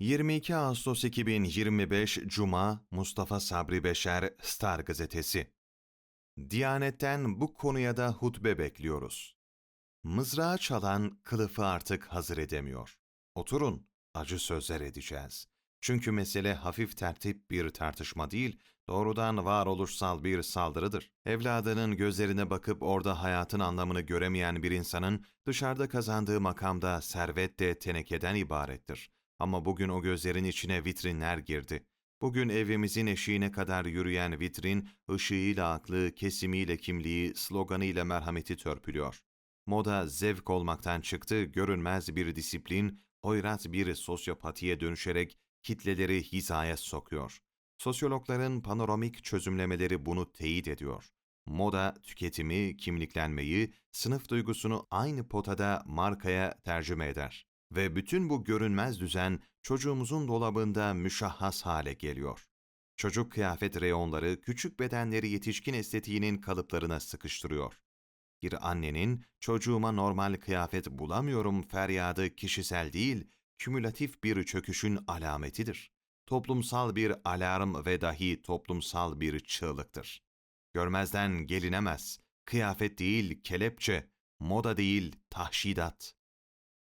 22 Ağustos 2025 Cuma Mustafa Sabri Beşer Star Gazetesi Diyanetten bu konuya da hutbe bekliyoruz. Mızrağı çalan kılıfı artık hazır edemiyor. Oturun, acı sözler edeceğiz. Çünkü mesele hafif tertip bir tartışma değil, doğrudan varoluşsal bir saldırıdır. Evladının gözlerine bakıp orada hayatın anlamını göremeyen bir insanın dışarıda kazandığı makamda servet de tenekeden ibarettir. Ama bugün o gözlerin içine vitrinler girdi. Bugün evimizin eşiğine kadar yürüyen vitrin, ışığıyla aklı, kesimiyle kimliği, sloganıyla merhameti törpülüyor. Moda zevk olmaktan çıktı, görünmez bir disiplin, hoyrat bir sosyopatiye dönüşerek kitleleri hizaya sokuyor. Sosyologların panoramik çözümlemeleri bunu teyit ediyor. Moda, tüketimi, kimliklenmeyi, sınıf duygusunu aynı potada markaya tercüme eder. Ve bütün bu görünmez düzen çocuğumuzun dolabında müşahhas hale geliyor. Çocuk kıyafet reyonları küçük bedenleri yetişkin estetiğinin kalıplarına sıkıştırıyor. Bir annenin çocuğuma normal kıyafet bulamıyorum feryadı kişisel değil, kümülatif bir çöküşün alametidir. Toplumsal bir alarm ve dahi toplumsal bir çığlıktır. Görmezden gelinemez. Kıyafet değil, kelepçe, moda değil, tahşidat.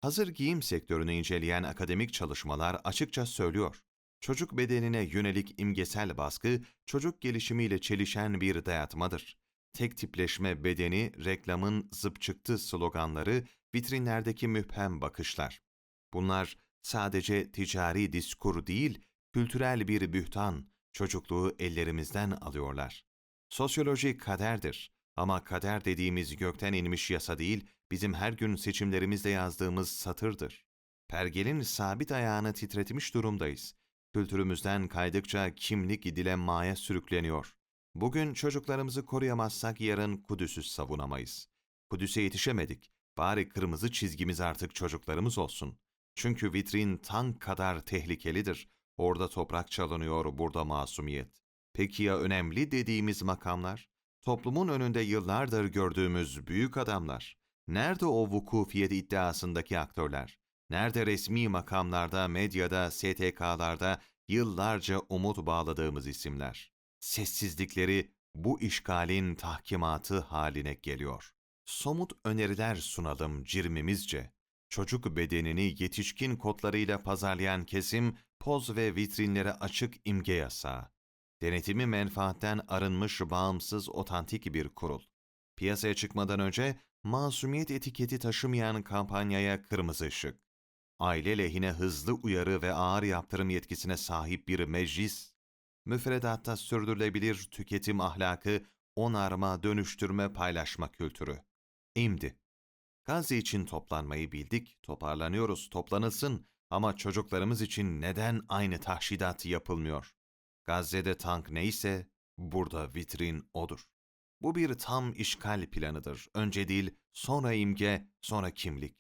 Hazır giyim sektörünü inceleyen akademik çalışmalar açıkça söylüyor. Çocuk bedenine yönelik imgesel baskı, çocuk gelişimiyle çelişen bir dayatmadır. Tek tipleşme bedeni, reklamın zıp çıktı sloganları, vitrinlerdeki müphem bakışlar. Bunlar sadece ticari diskur değil, kültürel bir bühtan, çocukluğu ellerimizden alıyorlar. Sosyoloji kaderdir ama kader dediğimiz gökten inmiş yasa değil, bizim her gün seçimlerimizde yazdığımız satırdır. Pergelin sabit ayağını titretmiş durumdayız. Kültürümüzden kaydıkça kimlik dilemmaya sürükleniyor. Bugün çocuklarımızı koruyamazsak yarın Kudüs'ü savunamayız. Kudüs'e yetişemedik. Bari kırmızı çizgimiz artık çocuklarımız olsun. Çünkü vitrin tank kadar tehlikelidir. Orada toprak çalınıyor, burada masumiyet. Peki ya önemli dediğimiz makamlar? Toplumun önünde yıllardır gördüğümüz büyük adamlar. Nerede o vukufiyet iddiasındaki aktörler? Nerede resmi makamlarda, medyada, STK'larda yıllarca umut bağladığımız isimler? Sessizlikleri bu işgalin tahkimatı haline geliyor. Somut öneriler sunalım cirmimizce. Çocuk bedenini yetişkin kodlarıyla pazarlayan kesim, poz ve vitrinlere açık imge yasağı. Denetimi menfaatten arınmış bağımsız otantik bir kurul. Piyasaya çıkmadan önce masumiyet etiketi taşımayan kampanyaya kırmızı ışık. Aile lehine hızlı uyarı ve ağır yaptırım yetkisine sahip bir meclis. Müfredatta sürdürülebilir tüketim ahlakı, onarma, dönüştürme, paylaşma kültürü. İmdi. Gazze için toplanmayı bildik, toparlanıyoruz, toplanılsın ama çocuklarımız için neden aynı tahşidat yapılmıyor? Gazze'de tank neyse, burada vitrin odur. Bu bir tam işgal planıdır. Önce dil, sonra imge, sonra kimlik.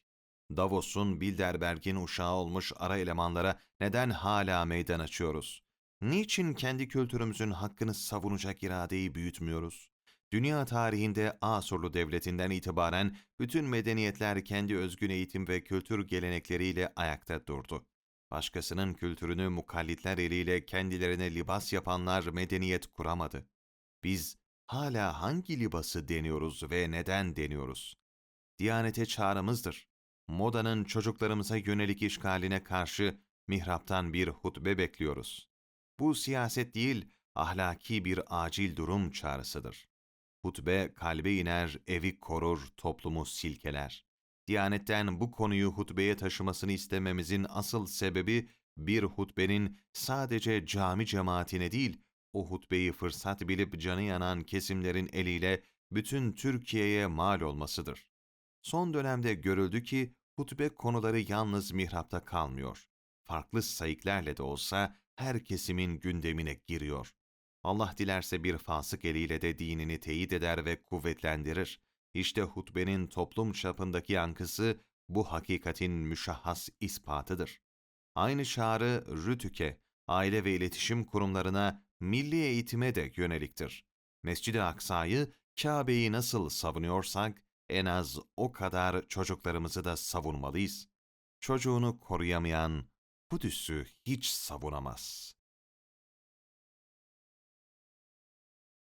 Davos'un Bilderberg'in uşağı olmuş ara elemanlara neden hala meydan açıyoruz? Niçin kendi kültürümüzün hakkını savunacak iradeyi büyütmüyoruz? Dünya tarihinde Asurlu devletinden itibaren bütün medeniyetler kendi özgün eğitim ve kültür gelenekleriyle ayakta durdu. Başkasının kültürünü mukallitler eliyle kendilerine libas yapanlar medeniyet kuramadı. Biz hala hangi libası deniyoruz ve neden deniyoruz? Diyanete çağrımızdır. Modanın çocuklarımıza yönelik işgaline karşı mihraptan bir hutbe bekliyoruz. Bu siyaset değil, ahlaki bir acil durum çağrısıdır. Hutbe kalbe iner, evi korur, toplumu silkeler. Diyanetten bu konuyu hutbeye taşımasını istememizin asıl sebebi bir hutbenin sadece cami cemaatine değil, o hutbeyi fırsat bilip canı yanan kesimlerin eliyle bütün Türkiye'ye mal olmasıdır. Son dönemde görüldü ki hutbe konuları yalnız mihrapta kalmıyor. Farklı sayıklarla da olsa her kesimin gündemine giriyor. Allah dilerse bir fasık eliyle de dinini teyit eder ve kuvvetlendirir. İşte hutbenin toplum çapındaki yankısı bu hakikatin müşahhas ispatıdır. Aynı çağrı RÜTÜK'e, aile ve iletişim kurumlarına, milli eğitime de yöneliktir. Mescid-i Aksa'yı, Kabe'yi nasıl savunuyorsak, en az o kadar çocuklarımızı da savunmalıyız. Çocuğunu koruyamayan, Kudüs'ü hiç savunamaz.